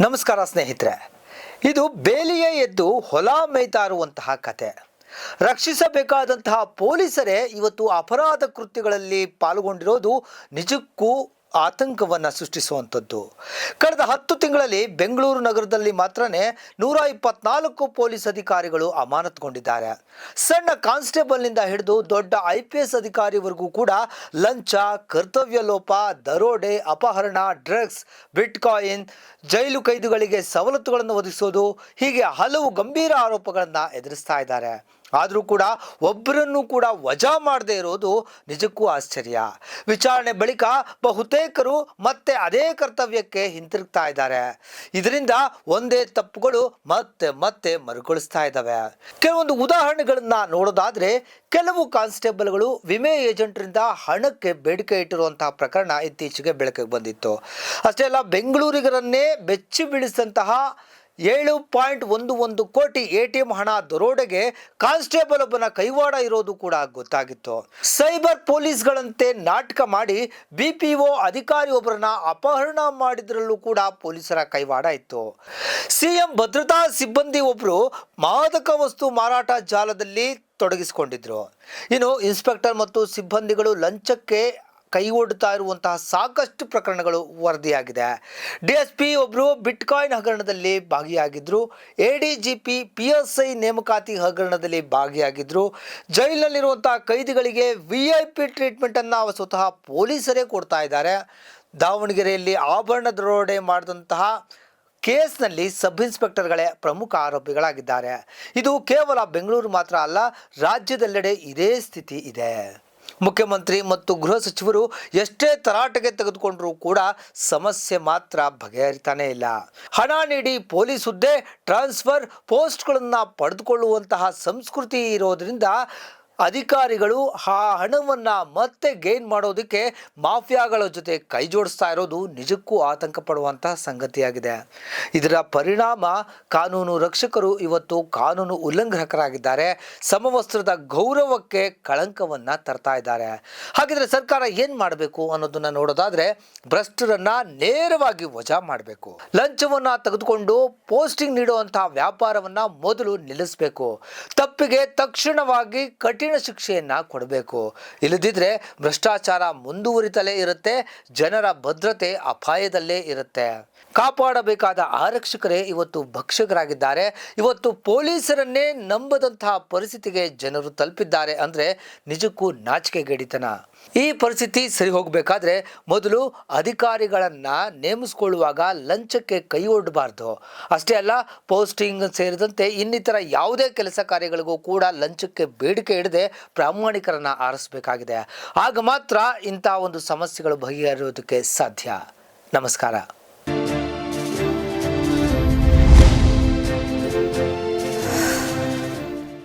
ನಮಸ್ಕಾರ ಸ್ನೇಹಿತರೆ. ಇದು ಬೇಲಿಯೇ ಎದ್ದು ಹೊಲ ಮೇಯ್ತಾ ಇರುವಂತಹ ಕತೆ. ರಕ್ಷಿಸಬೇಕಾದಂತಹ ಪೊಲೀಸರೇ ಇವತ್ತು ಅಪರಾಧ ಕೃತ್ಯಗಳಲ್ಲಿ ಪಾಲ್ಗೊಂಡಿರೋದು ನಿಜಕ್ಕೂ ಆತಂಕವನ್ನು ಸೃಷ್ಟಿಸುವಂಥದ್ದು. ಕಳೆದ ಹತ್ತು ತಿಂಗಳಲ್ಲಿ ಬೆಂಗಳೂರು ನಗರದಲ್ಲಿ ಮಾತ್ರನೇ ನೂರ ಇಪ್ಪತ್ನಾಲ್ಕು ಪೊಲೀಸ್ ಅಧಿಕಾರಿಗಳು ಅಮಾನತ್ಗೊಂಡಿದ್ದಾರೆ. ಸಣ್ಣ ಕಾನ್ಸ್ಟೇಬಲ್ನಿಂದ ಹಿಡಿದು ದೊಡ್ಡ ಐ ಪಿ ಎಸ್ ಅಧಿಕಾರಿವರೆಗೂ ಕೂಡ ಲಂಚ, ಕರ್ತವ್ಯ ಲೋಪ, ದರೋಡೆ, ಅಪಹರಣ, ಡ್ರಗ್ಸ್, ಬಿಟ್ಕಾಯಿನ್, ಜೈಲು ಕೈದಿಗಳಿಗೆ ಸವಲತ್ತುಗಳನ್ನು ಒದಗಿಸೋದು ಹೀಗೆ ಹಲವು ಗಂಭೀರ ಆರೋಪಗಳನ್ನು ಎದುರಿಸ್ತಾ ಇದ್ದಾರೆ. ಆದರೂ ಕೂಡ ಒಬ್ಬರನ್ನು ಕೂಡ ವಜಾ ಮಾಡದೇ ಇರೋದು ನಿಜಕ್ಕೂ ಆಶ್ಚರ್ಯ. ವಿಚಾರಣೆ ಬಳಿಕ ಬಹುತೇಕರು ಮತ್ತೆ ಅದೇ ಕರ್ತವ್ಯಕ್ಕೆ ಹಿಂತಿರುಗ್ತಾ ಇದ್ದಾರೆ. ಇದರಿಂದ ಒಂದೇ ತಪ್ಪುಗಳು ಮತ್ತೆ ಮತ್ತೆ ಮರುಕಳಿಸ್ತಾ ಇದ್ದಾವೆ. ಕೆಲವೊಂದು ಉದಾಹರಣೆಗಳನ್ನ ನೋಡೋದಾದ್ರೆ, ಕೆಲವು ಕಾನ್ಸ್ಟೇಬಲ್ಗಳು ವಿಮೆ ಏಜೆಂಟ್ರಿಂದ ಹಣಕ್ಕೆ ಬೇಡಿಕೆ ಇಟ್ಟಿರುವಂತಹ ಪ್ರಕರಣ ಇತ್ತೀಚೆಗೆ ಬೆಳಕಿಗೆ ಬಂದಿತ್ತು. ಅಷ್ಟೇ ಅಲ್ಲ, ಬೆಂಗಳೂರಿಗರನ್ನೇ ಬೆಚ್ಚಿ ಬೀಳಿಸಿದಂತಹ ಏಳು ಪಾಯಿಂಟ್ ಒಂದು ಒಂದು ಕೋಟಿ ಎ ಟಿ ಎಂ ಹಣ ದರೋಡೆಗೆ ಕಾನ್ಸ್ಟೇಬಲ್ ಒಬ್ಬನ ಕೈವಾಡ ಇರೋದು ಕೂಡ ಗೊತ್ತಾಗಿತ್ತು. ಸೈಬರ್ ಪೊಲೀಸ್ಗಳಂತೆ ನಾಟಕ ಮಾಡಿ ಬಿ ಪಿ ಒ ಅಧಿಕಾರಿ ಒಬ್ಬರನ್ನ ಅಪಹರಣ ಮಾಡಿದ್ರಲ್ಲೂ ಕೂಡ ಪೊಲೀಸರ ಕೈವಾಡ ಇತ್ತು. ಸಿಎಂ ಭದ್ರತಾ ಸಿಬ್ಬಂದಿ ಒಬ್ಬರು ಮಾದಕ ವಸ್ತು ಮಾರಾಟ ಜಾಲದಲ್ಲಿ ತೊಡಗಿಸಿಕೊಂಡಿದ್ರು. ಇನ್ನು ಇನ್ಸ್ಪೆಕ್ಟರ್ ಮತ್ತು ಸಿಬ್ಬಂದಿಗಳು ಲಂಚಕ್ಕೆ ಕೈ ಒಡ್ತಾ ಇರುವಂತಹ ಸಾಕಷ್ಟು ಪ್ರಕರಣಗಳು ವರದಿಯಾಗಿದೆ. ಡಿ ಎಸ್ ಪಿ ಒಬ್ಬರು ಬಿಟ್ಕಾಯಿನ್ ಹಗರಣದಲ್ಲಿ ಭಾಗಿಯಾಗಿದ್ದರು A D G P P S I ನೇಮಕಾತಿ ಹಗರಣದಲ್ಲಿ ಭಾಗಿಯಾಗಿದ್ದರು ಜೈಲಿನಲ್ಲಿರುವಂತಹ ಕೈದಿಗಳಿಗೆ ವಿ ಐ ಪಿ ಟ್ರೀಟ್ಮೆಂಟನ್ನು ಸ್ವತಃ ಪೊಲೀಸರೇ ಕೊಡ್ತಾ ಇದ್ದಾರೆ. ದಾವಣಗೆರೆಯಲ್ಲಿ ಆಭರಣ ದರೋಡೆ ಮಾಡಿದಂತಹ ಕೇಸ್ನಲ್ಲಿ ಸಬ್ ಇನ್ಸ್ಪೆಕ್ಟರ್ಗಳೇ ಪ್ರಮುಖ ಆರೋಪಿಗಳಾಗಿದ್ದಾರೆ. ಇದು ಕೇವಲ ಬೆಂಗಳೂರು ಮಾತ್ರ ಅಲ್ಲ, ರಾಜ್ಯದೆಲ್ಲೆಡೆ ಇದೇ ಸ್ಥಿತಿ ಇದೆ. ಮುಖ್ಯಮಂತ್ರಿ ಮತ್ತು ಗೃಹ ಸಚಿವರು ಎಷ್ಟೇ ತರಾಟೆಗೆ ತೆಗೆದುಕೊಂಡರೂ ಕೂಡ ಸಮಸ್ಯೆ ಮಾತ್ರ ಬಗೆಹರಿತಾನೇ ಇಲ್ಲ. ಹಣ ನೀಡಿ ಪೊಲೀಸ್ ಹುದ್ದೆ, ಟ್ರಾನ್ಸ್ಫರ್, ಪೋಸ್ಟ್ಗಳನ್ನು ಪಡೆದುಕೊಳ್ಳುವಂತಹ ಸಂಸ್ಕೃತಿ ಇರೋದ್ರಿಂದ ಅಧಿಕಾರಿಗಳು ಆ ಹಣವನ್ನು ಮತ್ತೆ ಗೇನ್ ಮಾಡೋದಕ್ಕೆ ಮಾಫಿಯಾಗಳ ಜೊತೆ ಕೈ ಜೋಡಿಸ್ತಾ ಇರೋದು ನಿಜಕ್ಕೂ ಆತಂಕ ಪಡುವಂತಹ ಸಂಗತಿಯಾಗಿದೆ. ಇದರ ಪರಿಣಾಮ ಕಾನೂನು ರಕ್ಷಕರು ಇವತ್ತು ಕಾನೂನು ಉಲ್ಲಂಘಕರಾಗಿದ್ದಾರೆ. ಸಮವಸ್ತ್ರದ ಗೌರವಕ್ಕೆ ಕಳಂಕವನ್ನು ತರ್ತಾ ಇದ್ದಾರೆ. ಹಾಗಿದ್ರೆ ಸರ್ಕಾರ ಏನು ಮಾಡಬೇಕು ಅನ್ನೋದನ್ನ ನೋಡೋದಾದ್ರೆ ಭ್ರಷ್ಟರನ್ನು ನೇರವಾಗಿ ವಜಾ ಮಾಡಬೇಕು. ಲಂಚವನ್ನು ತೆಗೆದುಕೊಂಡು ಪೋಸ್ಟಿಂಗ್ ನೀಡುವಂತಹ ವ್ಯಾಪಾರವನ್ನ ಮೊದಲು ನಿಲ್ಲಿಸಬೇಕು. ತಪ್ಪಿಗೆ ತಕ್ಷಣವಾಗಿ ಕಠಿಣ ಶಿಕ್ಷೆಯನ್ನ ಕೊಡಬೇಕು. ಇಲ್ಲದಿದ್ರೆ ಭ್ರಷ್ಟಾಚಾರ ಮುಂದುವರಿತಲೇ ಇರುತ್ತೆ, ಜನರ ಭದ್ರತೆ ಅಪಾಯದಲ್ಲೇ ಇರುತ್ತೆ. ಕಾಪಾಡಬೇಕಾದ ಆರಕ್ಷಕರೇ ಇವತ್ತು ಭಕ್ಷಕರಾಗಿದ್ದಾರೆ. ಇವತ್ತು ಪೊಲೀಸರನ್ನೇ ನಂಬದಂತಹ ಪರಿಸ್ಥಿತಿಗೆ ಜನರು ತಲುಪಿದ್ದಾರೆ ಅಂದರೆ ನಿಜಕ್ಕೂ ನಾಚಿಕೆಗೇಡಿತನ ಈ ಪರಿಸ್ಥಿತಿ ಸರಿ ಹೋಗಬೇಕಾದ್ರೆ ಮೊದಲು ಅಧಿಕಾರಿಗಳನ್ನ ನೇಮಿಸಿಕೊಳ್ಳುವಾಗ ಲಂಚಕ್ಕೆ ಕೈ ಒಡ್ಡಬಾರ್ದು ಅಷ್ಟೇ ಅಲ್ಲ, ಪೋಸ್ಟಿಂಗ್ ಸೇರಿದಂತೆ ಇನ್ನಿತರ ಯಾವುದೇ ಕೆಲಸ ಕಾರ್ಯಗಳಿಗೂ ಕೂಡ ಲಂಚಕ್ಕೆ ಬೇಡಿಕೆ ಇಡದೆ ಪ್ರಾಮಾಣಿಕರನ್ನ ಆರಿಸಬೇಕಾಗಿದೆ. ಆಗ ಮಾತ್ರ ಇಂಥ ಒಂದು ಸಮಸ್ಯೆಗಳು ಬಗೆಹರಿಯೋದಕ್ಕೆ ಸಾಧ್ಯ. ನಮಸ್ಕಾರ.